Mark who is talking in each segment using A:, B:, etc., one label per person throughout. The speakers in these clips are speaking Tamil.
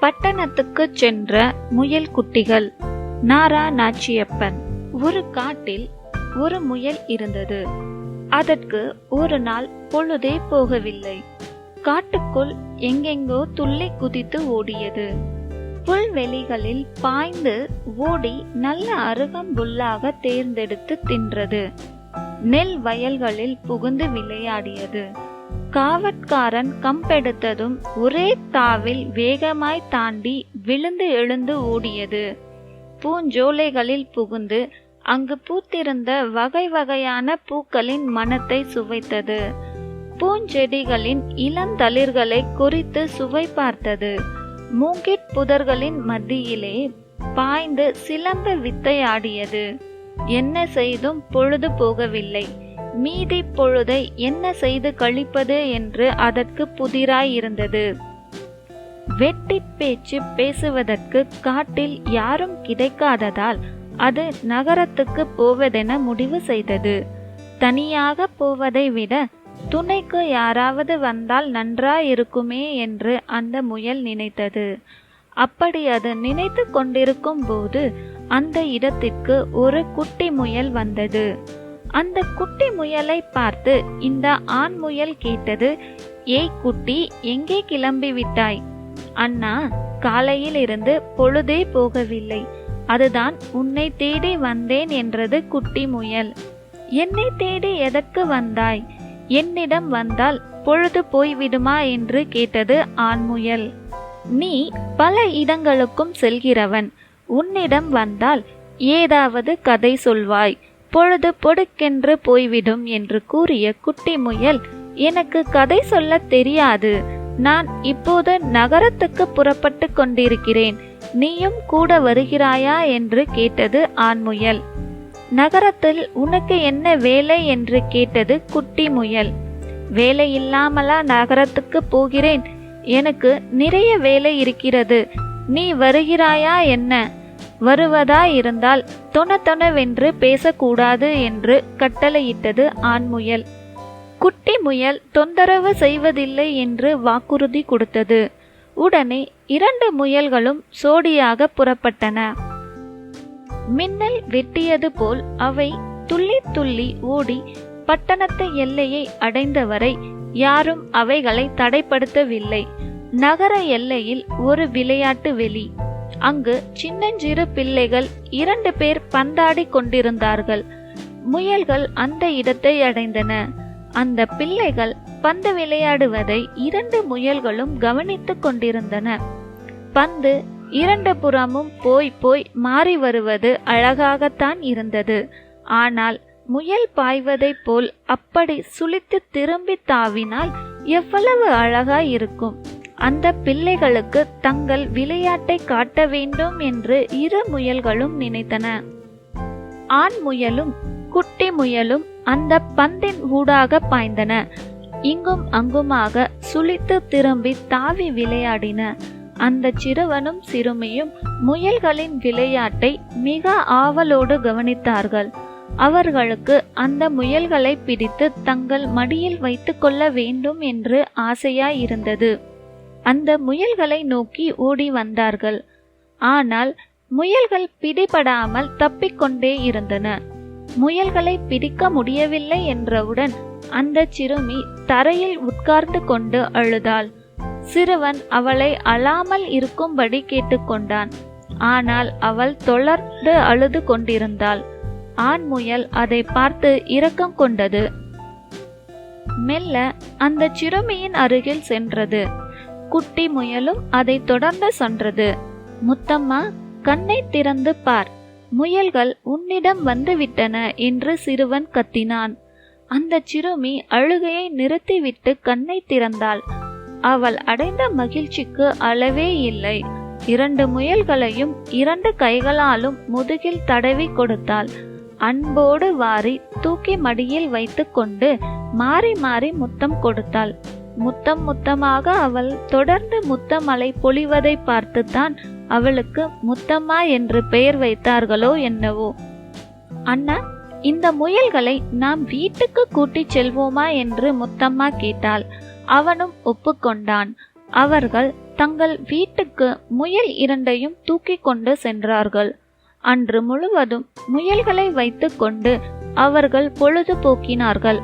A: பட்டணத்துக்கு சென்ற முயல் குட்டிகள். நாரா நாச்சியப்பன். ஒரு காட்டில் ஒரு முயல் இருந்தது. அதற்கு ஒரு நாள் பொழுதே போகவில்லை. காட்டுக்குள் எங்கெங்கோ துள்ளி குதித்து ஓடியது. புல்வெளிகளில் பாய்ந்து ஓடி நல்ல அருகம்புல்லாக தேர்ந்தெடுத்து தின்றது. நெல் வயல்களில் புகுந்து விளையாடியது. காவற்காரன் கம்பெடுத்ததும் ஒரே தாவில் வேகமாய் தாண்டி விழுந்து எழுந்து ஓடியது. பூஞ்சோலைகளில் புகுந்து அங்கு பூத்திருந்த வகை வகையான பூக்களின் மனத்தை சுவைத்தது. பூஞ்செடிகளின் இளந்தளிர்களை குறித்து சுவை பார்த்தது. மூங்கிற் புதர்களின் மத்தியிலே பாய்ந்து சிலம்ப வித்தையாடியது என்ன செய்தும் பொழுது போகவில்லை. மீதி பொழுதை என்ன செய்து கழிப்பது என்று அதற்கு புதிராயிருந்தது. வெட்டி பேச்சு பேசுவதற்கு காட்டில் யாரும் கிடைக்காததால் அது நகரத்துக்கு போவதென முடிவு செய்தது. தனியாக போவதை விட துணைக்கு யாராவது வந்தால் நன்றாயிருக்குமே என்று அந்த முயல் நினைத்தது. அப்படி அது நினைத்து கொண்டிருக்கும் போது அந்த இடத்திற்கு ஒரு குட்டி முயல் வந்தது. அந்த குட்டி முயலை பார்த்து இந்த ஆண் முயல் கேட்டது ஏய் குட்டி எங்கே கிளம்பி விட்டாய்? அண்ணா காலையில் இருந்து பொழுதே போகவில்லை. அதுதான் உன்னை தேடி வந்தேன் என்றது குட்டி முயல். என்னை தேடி எதற்கு வந்தாய்? என்னிடம் வந்தால் பொழுது போய்விடுமா என்று கேட்டது ஆண்முயல் நீ பல இடங்களுக்கும் செல்கிறவன். உன்னிடம் வந்தால் ஏதாவது கதை சொல்வாய். பொழுது பொடுக்கென்று போய்விடும் என்று கூறிய குட்டி முயல் எனக்கு கதை சொல்ல தெரியாது. நான் இப்போது நகரத்துக்கு புறப்பட்டு கொண்டிருக்கிறேன். நீயும் கூட வருகிறாயா? என்று கேட்டது ஆண்முயல் நகரத்தில் உனக்கு என்ன வேலை? என்று கேட்டது குட்டி முயல். வேலை இல்லாமலா நகரத்துக்கு போகிறேன்? எனக்கு நிறைய வேலை இருக்கிறது. நீ வருகிறாயா என்ன? வருவதா இருந்தால் தொணத்தொணவென்று பேசக்கூடாது என்று கட்டளையிட்டது ஆண்முயல் குட்டி முயல் தொந்தரவு செய்வதில்லை என்று வாக்குறுதி கொடுத்தது. உடனே இரண்டு முயல்களும் சோடியாக புறப்பட்டன. மின்னல் வெட்டியது போல் அவை துள்ளி துள்ளி ஓடி பட்டணத்து எல்லையை அடைந்தவரை யாரும் அவைகளை தடைப்படுத்தவில்லை. நகர எல்லையில் ஒரு விளையாட்டு வெளி. அங்கு சின்னஞ்சிறு பிள்ளைகள் இரண்டு பேர் பந்தாடி கொண்டிருந்தார்கள். முயல்கள் அந்த இடத்தை அடைந்தன. அந்த பிள்ளைகள் பந்து விளையாடுவதை இரண்டு முயல்களும் கவனித்துக் கொண்டிருந்தன. பந்து இரண்டு புறமும் போய் போய் மாறி வருவது அழகாகத்தான் இருந்தது. ஆனால் முயல் பாய்வதைப் போல் அப்படி சுளித்து திரும்பி தாவினால் எவ்வளவு அழகாய் இருக்கும். அந்த பிள்ளைகளுக்கு தங்கள் விளையாட்டை காட்ட வேண்டும் என்று இரு முயல்களும் நினைத்தன. ஆண் முயலும் குட்டி முயலும் அந்த பந்தின் ஊடாக பாய்ந்தன. இங்கும் அங்குமாக சுழித்து திரும்பி தாவி விளையாடின. அந்த சிறுவனும் சிறுமியும் முயல்களின் விளையாட்டை மிக ஆவலோடு கவனித்தார்கள். அவர்களுக்கு அந்த முயல்களை பிடித்து தங்கள் மடியில் வைத்துக்கொள்ள வேண்டும் என்று ஆசையாயிருந்தது. அந்த முயல்களை நோக்கி ஓடி வந்தார்கள். ஆனால் முயல்கள் பிடிபடாமல் தப்பிக்கொண்டே இருந்தன. முயல்களை பிடிக்க முடியவில்லை என்றவுடன் அந்த சிறுமி தரையில் உட்கார்ந்து கொண்டு அழுதாள். சிறுவன் அவளை அழாமல் இருக்கும்படி கேட்டுக்கொண்டான். ஆனால் அவள் தொடர்ந்து அழுது கொண்டிருந்தாள். ஆண் முயல் அதை பார்த்து இரக்கம் கொண்டது. மெல்ல அந்த சிறுமியின் அருகில் சென்றது. குட்டி முயலும் அதை தொடர்ந்து சென்றது. முத்தம்மா கண்ணை திறந்து பார். முயல்கள் உன்னிடம் வந்துவிட்டன என்று சிறுவன் கத்தினான். அந்த சிறுமி அழுகையை நிறுத்திவிட்டு கண்ணை திறந்தாள். அவள் அடைந்த மகிழ்ச்சிக்கு அளவே இல்லை. இரண்டு முயல்களையும் இரண்டு கைகளாலும் முதுகில் தடவி கொடுத்தாள். அன்போடு வாரி தூக்கி மடியில் வைத்துக்கொண்டு மாறி மாறி முத்தம் கொடுத்தாள். முத்தம் முத்தமாக அவள் தொடர்ந்து முத்தமலை பொழிவதை பார்த்துத்தான் அவளுக்கு முத்தம்மா என்று பெயர் வைத்தார்களோ என்னவோ. அண்ணா இந்த முயல்களை நாம் வீட்டுக்கு கூட்டிச் செல்வோமா என்று முத்தம்மா கேட்டாள். அவனும் ஒப்புக்கொண்டான். அவர்கள் தங்கள் வீட்டுக்கு முயல் இரண்டையும் தூக்கி கொண்டு சென்றார்கள். அன்று முழுவதும் முயல்களை வைத்துக்கொண்டு அவர்கள் பொழுது போக்கினார்கள்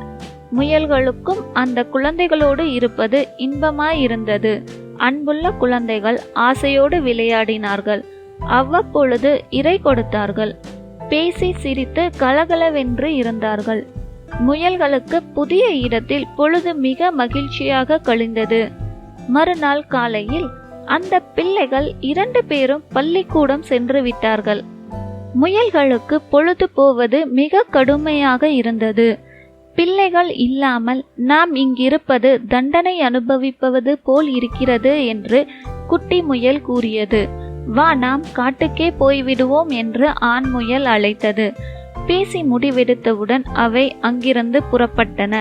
A: முயல்களுக்கும் அந்த குழந்தைகளோடு இருப்பது இன்பமாயிருந்தது. அன்புள்ள குழந்தைகள் ஆசையோடு விளையாடினார்கள். அவ்வப்பொழுது இறை கொடுத்தார்கள். பேசி சிரித்து கலகலவென்று இருந்தார்கள். முயல்களுக்கு புதிய இடத்தில் பொழுது மிக மகிழ்ச்சியாக கழிந்தது. மறுநாள் காலையில் அந்த பிள்ளைகள் இரண்டு பேரும் பள்ளிக்கூடம் சென்று விட்டார்கள். முயல்களுக்கு பொழுது போவது மிக கடுமையாக இருந்தது. பிள்ளைகள் இல்லாமல் நாம் இங்கிருப்பது தண்டனை அனுபவிப்பது போல் இருக்கிறது என்று குட்டி முயல் கூறியது. வா நாம் காட்டுக்கே போய்விடுவோம் என்று ஆண் முயல் அழைத்தது. பேசி முடிவெடுத்தவுடன் அவை அங்கிருந்து புறப்பட்டன.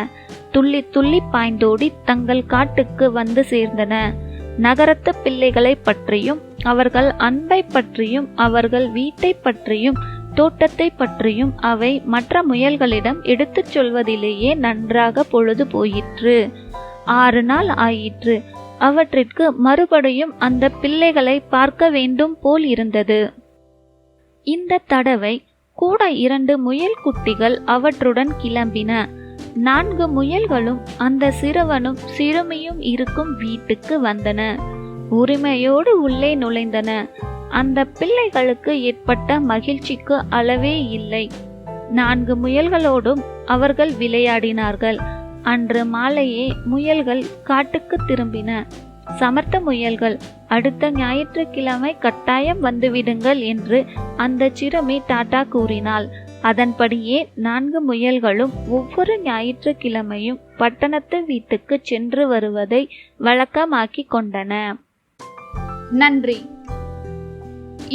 A: துள்ளி துள்ளி பாய்ந்தோடி தங்கள் காட்டுக்கு வந்து சேர்ந்தன. நகரத்து பிள்ளைகளை பற்றியும் அவர்கள் அன்பை பற்றியும் அவர்கள் வீட்டை பற்றியும் தோட்டத்தை பற்றியும் அவை மற்ற முயல்களிடம் எடுத்துச் சொல்வதிலேயே நன்றாக பொழுது போயிற்று. ஆறு நாள் ஆயிற்று. அவற்றிற்கு மறுபடியும் அந்த பிள்ளைகளை பார்க்க வேண்டும் போல் இருந்தது. இந்த தடவை கூட இரண்டு முயல் குட்டிகள் அவற்றுடன் கிளம்பின. நான்கு முயல்களும் அந்த சிறுவனும் சிறுமியும் இருக்கும் வீட்டுக்கு வந்தன. உரிமையோடு உள்ளே நுழைந்தன. அந்த பிள்ளைகளுக்கு ஏற்பட்ட மகிழ்ச்சிக்கு அளவே இல்லை. நான்கு முயல்களோடும் அவர்கள் விளையாடினார்கள். அன்று மாலையே முயல்கள் காட்டுக்கு திரும்பின. சமர்த்த முயல்கள் அடுத்த ஞாயிற்றுக்கிழமை கட்டாயம் வந்துவிடுங்கள் என்று அந்த சிறுமி டாட்டா கூறினாள். அதன்படியே நான்கு முயல்களும் ஒவ்வொரு ஞாயிற்றுக்கிழமையும் பட்டணத்து வீட்டுக்கு சென்று வருவதை வழக்கமாக்கிக் கொண்டன.
B: நன்றி.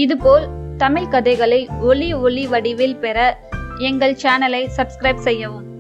B: இதுபோல் தமிழ் கதைகளை ஒலி ஒளி வடிவில் பெற எங்கள் சேனலை சப்ஸ்கிரைப் செய்யவும்.